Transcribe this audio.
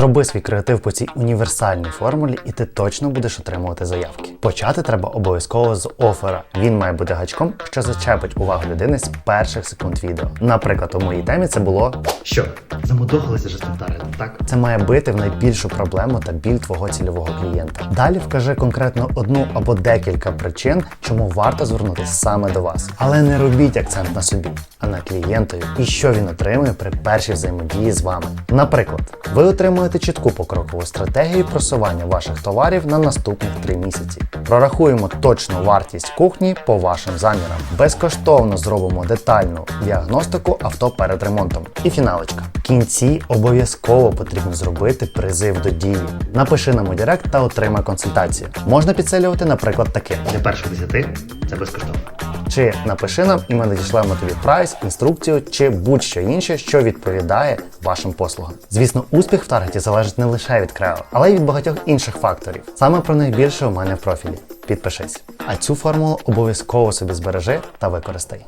Зроби свій креатив по цій універсальній формулі, і ти точно будеш отримувати заявки. Почати треба обов'язково з оффера. Він має бути гачком, що зачепить увагу людини з перших секунд відео. Наприклад, у моїй темі це було Що? Замудохалися вже з так? це має бити в найбільшу проблему та біль твого цільового клієнта. Далі вкажи конкретно одну або декілька причин, чому варто звернутися саме до вас. Але не робіть акцент на собі, а на клієнтові і що він отримує при першій взаємодії з вами. Наприклад, ви отримуєте чітку покрокову стратегію просування ваших товарів на наступних три місяці. Прорахуємо точну вартість кухні по вашим замірам. Безкоштовно зробимо детальну діагностику авто перед ремонтом. І фіналочка. В кінці обов'язково потрібно зробити призив до дії. Напиши нам у Директ та отримай консультацію. Можна підсилювати, наприклад, таке. Для перших десяти це безкоштовно. Чи напиши нам, і ми надішлемо тобі прайс, інструкцію чи будь-що інше, що відповідає вашим послугам. Звісно, успіх в таргеті залежить не лише від крео, але й від багатьох інших факторів. Саме про них більше у мене в профілі. Підпишись. А цю формулу обов'язково собі збережи та використай.